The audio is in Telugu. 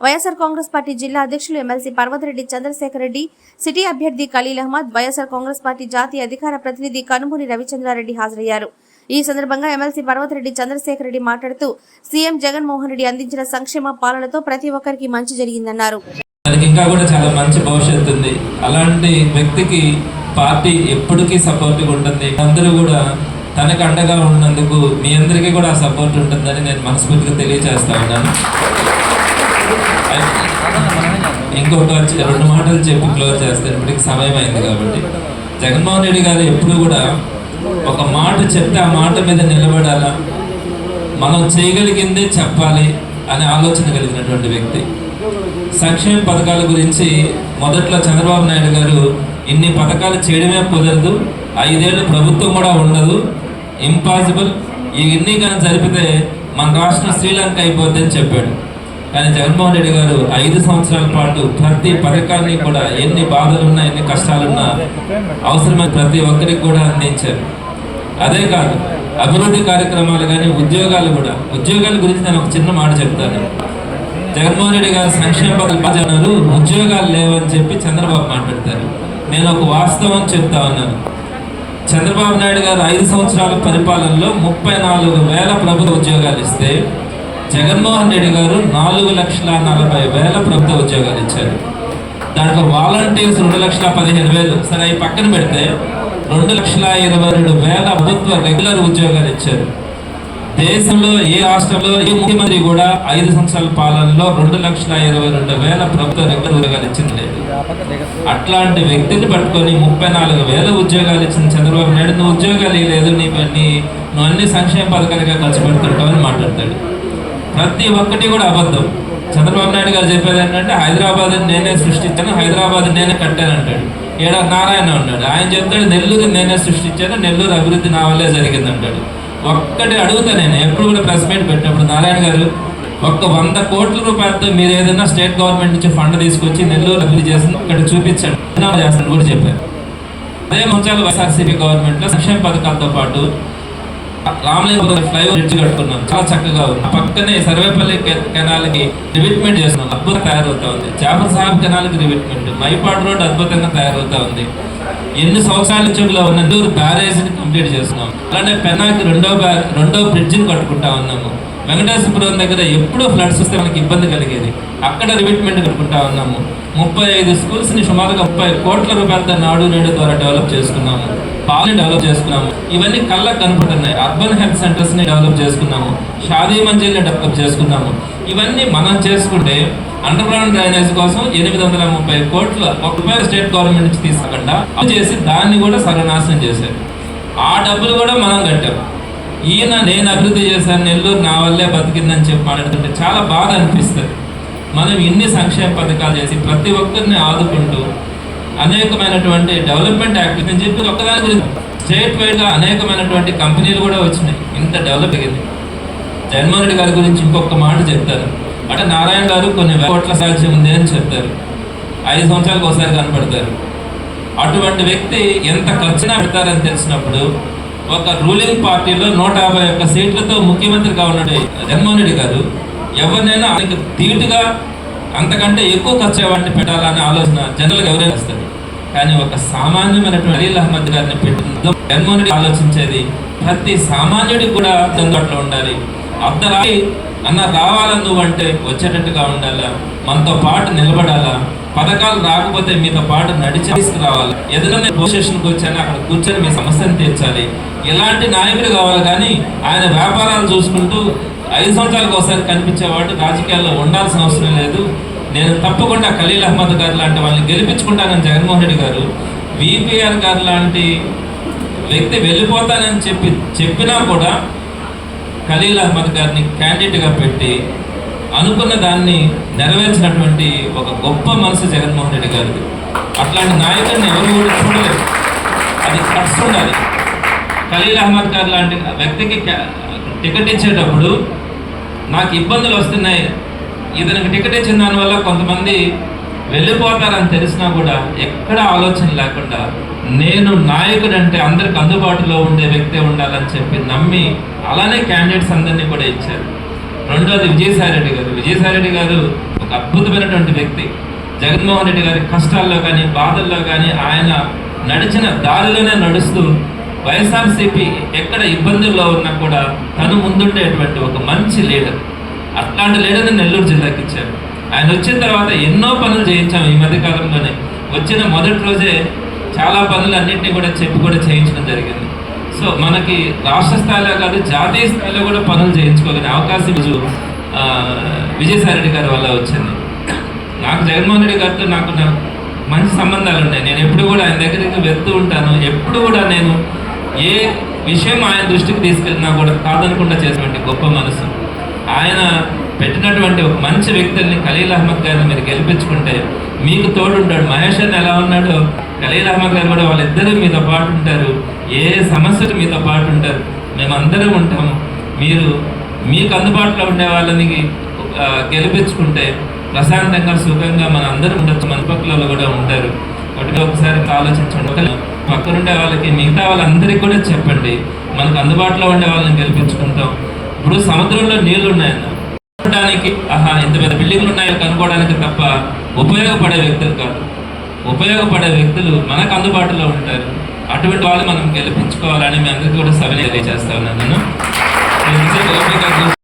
వైఎస్ఆర్ కాంగ్రెస్ పార్టీ జిల్లా అధ్యక్షులు ఎమ్మెల్సీ పర్వతరెడ్డి చంద్రశేఖర్ రెడ్డి సిటీ అభ్యర్థి Khalil Ahmed YSR Congress party జాతీయ అధికార ప్రతినిధి కనుమూరి రవిచంద్రారెడ్డి హాజరయ్యారు. ఈ సందర్భంగా ఎమ్మెల్సీ పర్వతరెడ్డి చంద్రశేఖర్ రెడ్డి మాట్లాడుతూ సీఎం జగన్మోహన్ రెడ్డి అందించిన సంక్షేమ పాలనతో ప్రతి ఒక్కరికి మంచి జరిగిందన్నారు. తనకి ఇంకా కూడా చాలా మంచి భవిష్యత్తు ఉంది. అలాంటి వ్యక్తికి పార్టీ ఎప్పటికీ సపోర్ట్గా ఉంటుంది. అందరూ కూడా తనకు అండగా ఉన్నందుకు మీ అందరికీ కూడా ఆ సపోర్ట్ ఉంటుందని నేను మనస్ఫూర్తిగా తెలియజేస్తా ఉన్నాను. ఇంకొక రెండు మాటలు చెప్పి క్లోజ్ చేస్తాను ఇప్పటికి సమయం అయింది కాబట్టి. జగన్మోహన్ రెడ్డి గారు ఎప్పుడు కూడా ఒక మాట చెప్తే ఆ మాట మీద నిలబడాలా? మనం చేయగలిగిందే చెప్పాలి అనే ఆలోచన కలిగినటువంటి వ్యక్తి. సంక్షేమ పథకాల గురించి మొదట్లో చంద్రబాబు నాయుడు గారు ఇన్ని పథకాలు చేయడమే కుదరదు. ఐదేళ్ళు ప్రభుత్వం కూడా ఉండదు. ఇంపాసిబుల్ ఇవన్నీ కానీ జరిపితే మన రాష్ట్రం శ్రీలంక అయిపోద్ది అని చెప్పాడు. కానీ జగన్మోహన్ రెడ్డి గారు ఐదు సంవత్సరాల పాటు ప్రతి పథకాన్ని కూడా ఎన్ని బాధలున్నా ఎన్ని కష్టాలున్నా అవసరమైన ప్రతి ఒక్కరికి కూడా అందించారు. అదే కాదు అభివృద్ధి కార్యక్రమాలు కానీ ఉద్యోగాలు కూడా. ఉద్యోగాల గురించి నేను ఒక చిన్న మాట చెప్తాను. జగన్మోహన్ రెడ్డి గారు సంక్షేమ పథకాలు ఉద్యోగాలు లేవని చెప్పి చంద్రబాబు మాట్లాడతారు. నేను ఒక వాస్తవం చెప్తా ఉన్నాను. చంద్రబాబు నాయుడు గారు ఐదు సంవత్సరాల పరిపాలనలో ముప్పై నాలుగు వేల ప్రభుత్వ ఉద్యోగాలు ఇస్తే జగన్మోహన్ రెడ్డి గారు నాలుగు లక్షల నలభై వేల ప్రభుత్వ ఉద్యోగాలు ఇచ్చారు. దాంట్లో వాలంటీర్స్ రెండు లక్షల పదిహేను వేలు. సరే అవి పక్కన పెడితే రెండు లక్షల ఇరవై రెండు వేల ప్రభుత్వ రెగ్యులర్ ఉద్యోగాలు ఇచ్చారు. దేశంలో ఏ రాష్ట్రంలో ఏ ముఖ్యమంత్రి కూడా ఐదు సంవత్సరాల పాలనలో రెండు లక్షల ఇరవై రెండు వేల ప్రభుత్వ రెగ్యులర్ ఉద్యోగాలు ఇచ్చింది లేదు. అట్లాంటి వ్యక్తిని పట్టుకొని ముప్పై నాలుగు వేల ఉద్యోగాలు ఇచ్చిన చంద్రబాబు నాయుడు నువ్వు ఉద్యోగాలు లేదు నీ పని నువ్వు అన్ని సంక్షేమ పథకాలుగా ఖర్చు పెడుతుంటావు అని మాట్లాడతాడు. ప్రతి ఒక్కటి కూడా అబద్ధం. చంద్రబాబు నాయుడు గారు చెప్పేది ఏంటంటే హైదరాబాద్ నేనే సృష్టించాను హైదరాబాద్ నేనే కట్టాను అంటాడు. ఏడా నారాయణ ఉన్నాడు. ఆయన చెప్తాడు నెల్లూరు నేనే సృష్టించాను నెల్లూరు అభివృద్ధి నా వల్లే జరిగింది అంటాడు. ఒక్కటి అడుగుతా నేను ఎప్పుడు కూడా ప్రెస్ మీట్ పెట్టినప్పుడు నారాయణ గారు ఒక్క వంద కోట్ల రూపాయలతో మీరు ఏదైనా స్టేట్ గవర్నమెంట్ నుంచి ఫండ్ తీసుకొచ్చి నెల్లూరు అభివృద్ధి చేస్తుంది ఇక్కడ చూపించండి చేస్తాను కూడా చెప్పారు. అదే మంచాలు వైఎస్ఆర్సీపీ గవర్నమెంట్లో సంక్షేమ పథకాలతో పాటు రామలింగ ఫ్లైఓవర్ బ్రిడ్జ్ కట్టుకున్నాం. చాలా చక్కగా ఉంది. ఆ పక్కనే సర్వేపల్లి కెనాల్కి రివిట్మెంట్ చేస్తున్నాం. అద్భుతంగా తయారవుతా ఉంది. జాఫర్ సాహెబ్ కెనాల్కి రివిట్మెంట్ మైపాడు రోడ్ అద్భుతంగా తయారవుతా ఉంది. ఎన్ని సంవత్సరాల చెవులో ఉన్న నెల్లూరు బ్యారేజ్ని కంప్లీట్ చేస్తున్నాం. అలానే పెనాకి రెండో బ్యా రెండో బ్రిడ్జిని కట్టుకుంటా ఉన్నాము. వెంకటేశ్వరపురం దగ్గర ఎప్పుడూ ఫ్లడ్స్ వస్తే మనకి ఇబ్బంది కలిగేది. అక్కడ రివిట్మెంట్ కట్టుకుంటా ఉన్నాము. ముప్పై ఐదు స్కూల్స్ని సుమారుగా ముప్పై కోట్ల రూపాయలతో నాడు నేడు ద్వారా డెవలప్ చేసుకున్నాము. పాలని డెవలప్ చేసుకున్నాము. ఇవన్నీ కళ్ళకు కనపడుతున్నాయి. అర్బన్ హెల్త్ సెంటర్స్ని డెవలప్ చేసుకున్నాము. షాదీ మంజిల్ని డెవలప్ చేసుకున్నాము. ఇవన్నీ మనం చేసుకుంటే అండర్ గ్రౌండ్ డ్రైనేజ్ కోసం ఎనిమిది వందల ముప్పై కోట్ల ఒక రూపాయలు స్టేట్ గవర్నమెంట్ నుంచి తీసుకోకుండా చేసి దాన్ని కూడా సర్వనాశనం చేశారు. ఆ డబ్బులు కూడా మనం కట్టాం. ఈయన నేను అభివృద్ధి చేశాను నెల్లూరు నా వల్లే బతికిందని చెప్పి మాట్లాడుతుంటే చాలా బాధ అనిపిస్తుంది. మనం ఇన్ని సంక్షేమ పథకాలు చేసి ప్రతి ఒక్కరిని ఆదుకుంటూ అనేకమైనటువంటి డెవలప్మెంట్ యాక్ట్. నేను చెప్పి ఒక్కదాని గురించి. స్టేట్ వైడ్గా అనేకమైనటువంటి కంపెనీలు కూడా వచ్చినాయి. ఇంత డెవలప్ అయ్యింది. జగన్మోహన్ రెడ్డి గారి గురించి ఇంకొక మాట చెప్తారు అంటే నారాయణ గారు కొన్ని కోట్ల సాధ్యం ఉంది అని చెప్తారు. ఐదు సంవత్సరాలకు ఒకసారి కనపడతారు. అటువంటి వ్యక్తి ఎంత ఖర్చున పెడతారని తెలిసినప్పుడు ఒక రూలింగ్ పార్టీలో నూట యాభై ఒక్క సీట్లతో ముఖ్యమంత్రిగా ఉన్నాడు జగన్మోహన్ రెడ్డి గారు ఎవరినైనా ఆయనకు ధీటుగా అంతకంటే ఎక్కువ ఖర్చు వాటిని పెట్టాలనే ఆలోచన జనరల్గా ఎవరైనా వస్తుంది కానీ ఒక సామాన్యమైనటువంటి అలీల్ అహ్మద్ గారిని పెట్టిన జగన్మోహన్ ఆలోచించేది ప్రతి సామాన్యుడికి కూడా అందుబాటులో ఉండాలి. అర్ధరాయి అన్న రావాల నువ్వు అంటే వచ్చేటట్టుగా ఉండాలా? మనతో పాటు నిలబడాలా? పథకాలు రాకపోతే మీతో పాటు నడిచి తీసుకురావాలి ఏదైనా పొజిషన్కి వచ్చాను అక్కడ కూర్చొని మీ సమస్యను తీర్చాలి. ఇలాంటి నాయకుడు కావాలి కానీ ఆయన వ్యాపారాలు చూసుకుంటూ ఐదు సంవత్సరాలకు ఒకసారి కనిపించేవాడు. రాజకీయాల్లో ఉండాల్సిన అవసరం లేదు. నేను తప్పకుండా ఖలీల్ అహ్మద్ గారు లాంటి వాళ్ళని గెలిపించుకుంటానని జగన్మోహన్ రెడ్డి గారు విపిఆర్ గారు లాంటి వ్యక్తి వెళ్ళిపోతానని చెప్పి చెప్పినా కూడా ఖలీల్ అహ్మద్ గారిని క్యాండిడేట్గా పెట్టి అనుకున్న దాన్ని నెరవేర్చినటువంటి ఒక గొప్ప మనసు జగన్మోహన్ రెడ్డి గారిది. అట్లాంటి నాయకుడిని ఎవరు కూడా చూడలేదు అది ఖర్చు ఉండాలి ఖలీల్ అహ్మద్ గారు లాంటి వ్యక్తికి టికెట్ ఇచ్చేటప్పుడు నాకు ఇబ్బందులు వస్తున్నాయి. ఇతనికి టికెట్ ఇచ్చిన దానివల్ల కొంతమంది వెళ్ళిపోతారని తెలిసినా కూడా ఎక్కడ ఆలోచన లేకుండా నేను నాయకుడు అంటే అందరికి అందుబాటులో ఉండే వ్యక్తి ఉండాలని చెప్పి నమ్మి అలానే క్యాండిడేట్స్ అందరినీ కూడా ఇచ్చారు. రెండోది విజయసాయిరెడ్డి గారు. విజయసాయిరెడ్డి గారు ఒక అద్భుతమైనటువంటి వ్యక్తి. జగన్మోహన్ రెడ్డి గారి కష్టాల్లో కానీ బాధల్లో కానీ ఆయన నడిచిన దారిలోనే నడుస్తూ వైఎస్ఆర్సీపీ ఎక్కడ ఇబ్బందుల్లో ఉన్నా కూడా తను ముందుండేటువంటి ఒక మంచి లీడర్. అట్లాంటి లీడర్ని నెల్లూరు జిల్లాకి ఇచ్చారు. ఆయన వచ్చిన తర్వాత ఎన్నో పనులు చేయించాం ఈ మధ్యకాలంలోనే. వచ్చిన మొదటి రోజే చాలా పనులు అన్నింటినీ కూడా చెప్పి కూడా చేయించడం జరిగింది. సో మనకి రాష్ట్ర స్థాయిలో కాదు జాతీయ స్థాయిలో కూడా పనులు చేయించుకోగలిగిన అవకాశం ఈరోజు, ఆ, విజయసాయి రెడ్డి గారి వల్ల వచ్చింది. నాకు జగన్మోహన్ రెడ్డి గారితో నాకు మంచి సంబంధాలు ఉన్నాయి. నేను ఎప్పుడు కూడా ఆయన దగ్గరికి వెళ్తూ ఉంటాను. ఎప్పుడు కూడా నేను ఏ విషయం ఆయన దృష్టికి తీసుకెళ్ళినా కూడా కాదనకుండా చేసినటువంటి గొప్ప మనసు. ఆయన పెట్టినటువంటి ఒక మంచి వ్యక్తుల్ని ఖలీల్ అహ్మద్ గారిని మీరు గెలిపించుకుంటే మీకు తోడుంటాడు. మహేష్ అని ఎలా ఉన్నాడో? ఖలీల్ అహ్మద్ గారు కూడా వాళ్ళిద్దరూ మీతో పాటు ఉంటారు. ఏ సమస్యలు మీతో పాటు ఉంటారు? మేమందరం ఉంటాము మీరు మీకు అందుబాటులో ఉండే వాళ్ళని గెలిపించుకుంటే ప్రశాంతంగా సుఖంగా మన అందరం ఉండొచ్చు. మన పక్కల కూడా ఉంటారు. ఒకటి ఒకసారి ఆలోచించండి. పక్కనుండే వాళ్ళకి మిగతా వాళ్ళందరికీ కూడా చెప్పండి. మనకు అందుబాటులో ఉండే వాళ్ళని గెలిపించుకుంటాం ఇప్పుడు సముద్రంలో నీళ్ళు ఉన్నాయన్న చూడడానికి ఆహా ఇంత పెద్ద బిల్డింగ్లు ఉన్నాయో కనుక్కోవడానికి తప్ప ఉపయోగపడే వ్యక్తులు కాదు. ఉపయోగపడే వ్యక్తులు మనకు అందుబాటులో ఉంటారు. అటువంటి వాళ్ళు మనం గెలిపించుకోవాలని మీ అందరికీ కూడా సభ తెలియజేస్తా ఉన్నాను. నేను